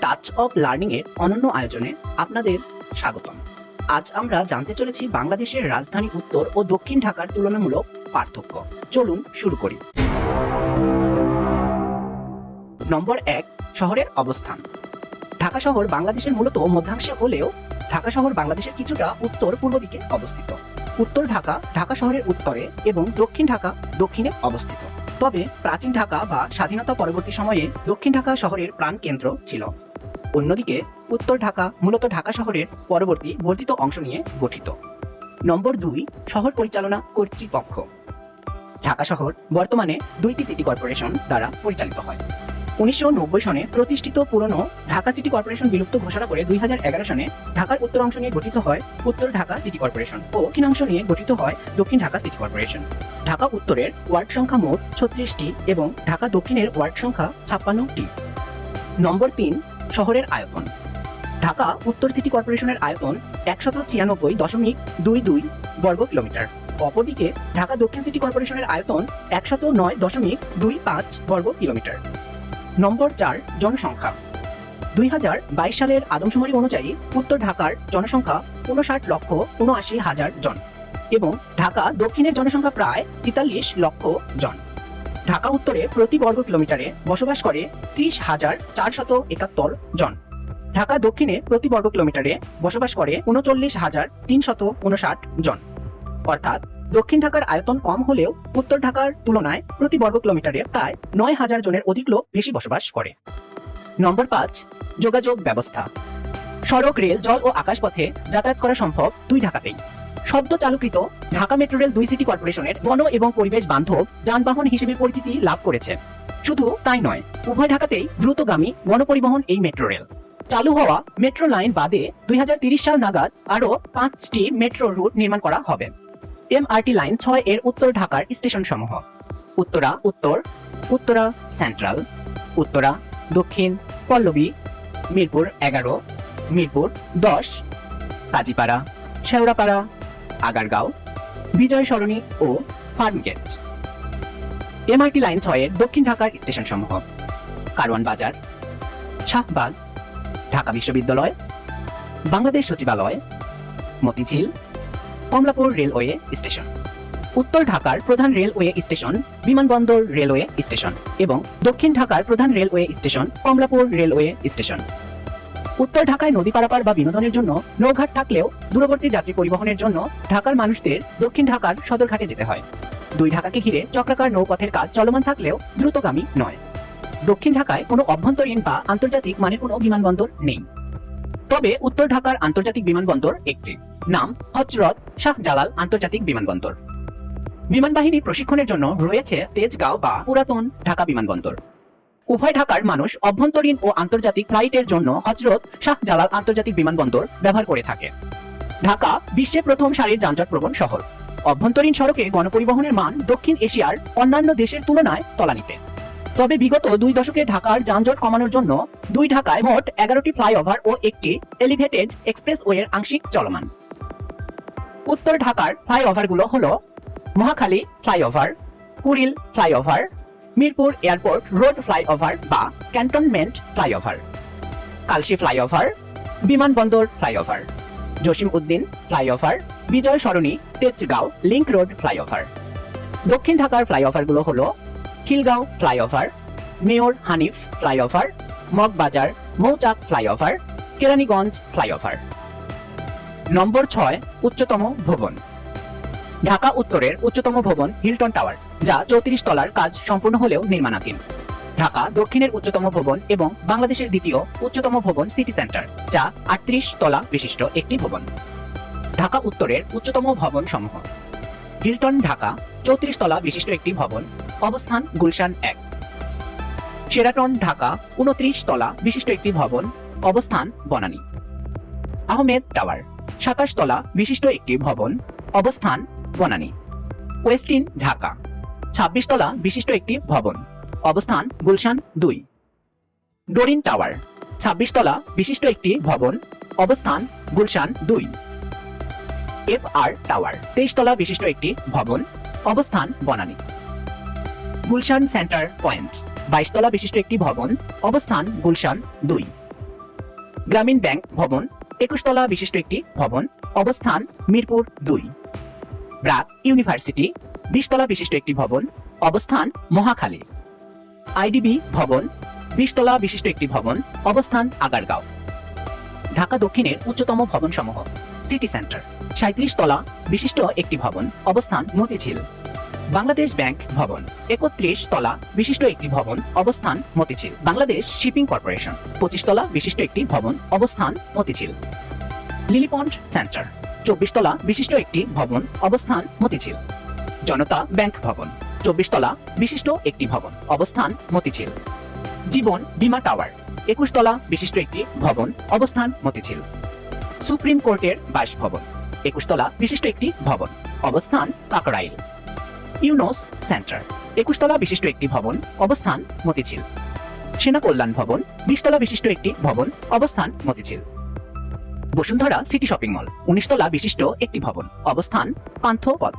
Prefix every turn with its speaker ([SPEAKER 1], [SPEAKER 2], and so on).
[SPEAKER 1] Touch of learning এর অনন্য আয়োজনে আপনাদের স্বাগতম। আজ আমরা জানতে চলেছি বাংলাদেশের রাজধানী উত্তর ও দক্ষিণ ঢাকার তুলনামূলক পার্থক্য। চলুন শুরু করি। নম্বর এক, শহরের অবস্থান। ঢাকা শহর বাংলাদেশের মূলত মধ্যাংশে হলেও ঢাকা শহর বাংলাদেশের কিছুটা উত্তর পূর্ব দিকে অবস্থিত। উত্তর ঢাকা ঢাকা শহরের উত্তরে এবং দক্ষিণ ঢাকা দক্ষিণে অবস্থিত। তবে প্রাচীন ঢাকা বা স্বাধীনতা পরবর্তী সময়ে দক্ষিণ ঢাকা শহরের প্রাণকেন্দ্র ছিল। অন্যদিকে উত্তর ঢাকা, মূলত ঢাকা শহরের পরবর্তী বর্ধিত অংশ নিয়ে গঠিত। নম্বর দুই, শহর পরিচালনা কর্তৃপক্ষ। ঢাকা শহর বর্তমানে দুইটি সিটি কর্পোরেশন দ্বারা পরিচালিত হয়। উনিশশো নব্বই সনে প্রতিষ্ঠিত পুরনো ঢাকা সিটি কর্পোরেশন বিলুপ্ত ঘোষণা করে দুই হাজার এগারো সনে ঢাকার উত্তর অংশ নিয়ে গঠিত হয় উত্তর ঢাকা সিটি কর্পোরেশন ও দক্ষিণাংশ নিয়ে গঠিত হয় দক্ষিণ ঢাকা সিটি কর্পোরেশন। ঢাকা উত্তরের ওয়ার্ড সংখ্যা মোট ছত্রিশটি এবং ঢাকা দক্ষিণের ওয়ার্ড সংখ্যা ছাপ্পান্নটি। নম্বর তিন শহরের আয়তন। ঢাকা উত্তর সিটি কর্পোরেশনের আয়তন একশত ছিয়ানব্বই দশমিক দুই দুই বর্গ কিলোমিটার অপরদিকে ঢাকা দক্ষিণ সিটি কর্পোরেশনের আয়তন একশত নয় দশমিক দুই পাঁচ বর্গ কিলোমিটার নম্বর চার, জনসংখ্যা। দুই হাজার বাইশ সালের আদমশুমারি অনুযায়ী উত্তর ঢাকার জনসংখ্যা উনষাট লক্ষ উনআশি হাজার জন এবং ঢাকা দক্ষিণের জনসংখ্যা প্রায় তেতাল্লিশ লক্ষ জন। ঢাকা উত্তরে প্রতি বর্গ কিলোমিটারে বসবাস করে ত্রিশ হাজার চারশত একাত্তর জন। ঢাকা দক্ষিণে প্রতি বর্গ কিলোমিটারে বসবাস করে উনচল্লিশ হাজার তিনশত উনষাট জন। অর্থাৎ দক্ষিণ ঢাকার আয়তন কম হলেও উত্তর ঢাকার তুলনায় প্রতি বর্গ কিলোমিটারে প্রায় নয় হাজার জনের অধিক লোক বেশি বসবাস করে। নম্বর পাঁচ, যোগাযোগ ব্যবস্থা। সড়ক, রেল, জল ও আকাশপথে যাতায়াত করা সম্ভব দুই ঢাকাতেই। সদ্য চালুকৃত ঢাকা মেট্রো রেল দুই সিটি কর্পোরেশনের বন এবং পরিবেশ বান্ধব যানবাহন হিসেবে পরিচিতি লাভ করেছে। শুধু তাই নয়, উভয় ঢাকাতেই দ্রুতগামী গণপরিবহন এই মেট্রো রেল। চালু হওয়া মেট্রো লাইন বাদে দুই সাল নাগাদ আরও পাঁচটি মেট্রো রুট নির্মাণ করা হবে। এমআরটি লাইন ছয় এর উত্তর ঢাকার স্টেশন সমূহ উত্তরা, উত্তর, উত্তরা সেন্ট্রাল, উত্তরা, দক্ষিণ, পল্লবী, মিরপুর এগারো, মিরপুর দশ, কাজীপাড়া, শেওড়াপাড়া আগারগাঁও, বিজয় সরণি ও ফার্মগেট এমআরটি লাইন ছয়ের দক্ষিণ ঢাকার স্টেশন সমূহ কারওয়ান বাজার, শাহবাগ, ঢাকা বিশ্ববিদ্যালয়, বাংলাদেশ সচিবালয়, মতিঝিল, কমলাপুর রেলওয়ে স্টেশন। উত্তর ঢাকার প্রধান রেলওয়ে স্টেশন বিমানবন্দর রেলওয়ে স্টেশন এবং দক্ষিণ ঢাকার প্রধান railway station Kamalapur railway station. উত্তর ঢাকায় নদী পারাপার বা বিনোদনের জন্য নৌঘাট থাকলেও দূরবর্তী যাত্রী পরিবহনের জন্য ঢাকার মানুষদের দক্ষিণ ঢাকার সদরঘাটে যেতে হয়। দুই ঢাকাকে ঘিরে চক্রাকার নৌপথের কাজ চলমান থাকলেও দ্রুতগামী নয়। দক্ষিণ ঢাকায় কোনো অভ্যন্তরীণ বা আন্তর্জাতিক মানের কোনো বিমানবন্দর নেই। তবে উত্তর ঢাকার আন্তর্জাতিক বিমানবন্দর একটি। নাম হজরত শাহজালাল আন্তর্জাতিক বিমানবন্দর। বিমান বাহিনী প্রশিক্ষণের জন্য রয়েছে তেজগাঁও বা পুরাতন ঢাকা বিমানবন্দর। উভয় ঢাকার মানুষ অভ্যন্তরীণ ও আন্তর্জাতিক ফ্লাইটের জন্য হজরত শাহজালাল আন্তর্জাতিক বিমানবন্দর ব্যবহার করে থাকে। ঢাকা বিশ্বে প্রথম সারির যানজট প্রবণ শহর। অভ্যন্তরীণ সড়কে গণপরিবহনের মান দক্ষিণ এশিয়ার অন্যান্য দেশের তুলনায় তলানিতে। তবে বিগত দুই দশকে ঢাকার যানজট কমানোর জন্য দুই ঢাকায় মোট এগারোটি ফ্লাইওভার ও একটি এলিভেটেড এক্সপ্রেসওয়ের আংশিক চলমান। উত্তর ঢাকার ফ্লাইওভারগুলো হল Mohakhali flyover, Kuril flyover Mirpur airport, road flyover বা ক্যান্টনমেন্ট ফ্লাইওভার। কালশি ফ্লাইওভার বিমানবন্দর flyover. Jasim Uddin flyover, Bijoy Sarani, Tejgaon, link road flyover. দক্ষিণ ঢাকার ফ্লাইওভারগুলো হলো Khilgaon flyover, mayor Hanif flyover, Moghbazar, Mouchak flyover, Keraniganj flyover. Number ছয়, উচ্চতম ভবন। ঢাকা উত্তরের উচ্চতম ভবন, হিলটন টাওয়ার। যা চৌত্রিশ তলার কাজ সম্পূর্ণ হলেও নির্মাণাধীন। ঢাকা দক্ষিণের উচ্চতম ভবন এবং বাংলাদেশের দ্বিতীয় উচ্চতম ভবন সিটি সেন্টার, যা আটত্রিশ তলা বিশিষ্ট একটি ভবন। ঢাকা উত্তরের উচ্চতম ভবন সমূহ। হিলটন, ঢাকা, চৌত্রিশ তলা বিশিষ্ট একটি ভবন, অবস্থান গুলশান এক। শেরাটন, ঢাকা, উনত্রিশ তলা বিশিষ্ট একটি ভবন, অবস্থান বনানী। আহমেদ টাওয়ার, সাতাশ তলা বিশিষ্ট একটি ভবন, অবস্থান বনানী। ওয়েস্টিন ঢাকা ছাব্বিশ তলা বিশিষ্ট একটি ভবন। অবস্থান গুলশান দুই। ডোরিন টাওয়ার। ছাব্বিশ তলা বিশিষ্ট একটি ভবন। অবস্থান গুলশান দুই। F R tower. তেইশ তলা বিশিষ্ট একটি ভবন। অবস্থান বনানী। Gulshan centre point. বাইশ তলা বিশিষ্ট একটি ভবন। অবস্থান গুলশান দুই। গ্রামীণ ব্যাংক ভবন। একুশ তলা বিশিষ্ট একটি ভবন। অবস্থান মিরপুর দুই। ব্রাক ইউনিভার্সিটি বিশ তলা বিশিষ্ট একটি ভবন, অবস্থান মহাখালী। আইডিবি ভবন বিশ তলা বিশিষ্ট একটি ভবন, অবস্থান আগারগাঁও। ঢাকা দক্ষিণের উচ্চতম ভবন সমূহ সিটি সেন্টার সাঁত্রিশ তলা বিশিষ্ট একটি ভবন, অবস্থান মতিঝিল। বাংলাদেশ ব্যাংক ভবন, একত্রিশ তলা বিশিষ্ট একটি ভবন, অবস্থান মতিঝিল। বাংলাদেশ শিপিং কর্পোরেশন, পঁচিশ তলা বিশিষ্ট একটি ভবন, অবস্থান মতিঝিল। লিলিপন্ড সেন্টার, চব্বিশ তলা বিশিষ্ট একটি ভবন, অবস্থান মতিঝিল। জনতা ব্যাংক ভবন চব্বিশ তলা বিশিষ্ট একটি ভবন, অবস্থান মতিঝিল। জীবন বীমা টাওয়ার একুশ তলা বিশিষ্ট একটি ভবন, অবস্থান মতিঝিল। সুপ্রিম কোর্টের বাসভবন একুশ তলা বিশিষ্ট একটি ভবন, অবস্থান কাকরাইল। ইউনোস সেন্টার একুশ তলা বিশিষ্ট একটি ভবন, অবস্থান মতিঝিল। সেনা কল্যাণ ভবন বিশ তলা বিশিষ্ট একটি ভবন, অবস্থান Motijheel. Bashundhara city shopping mall উনিশ তলা বিশিষ্ট একটি ভবন, অবস্থান পান্থপথ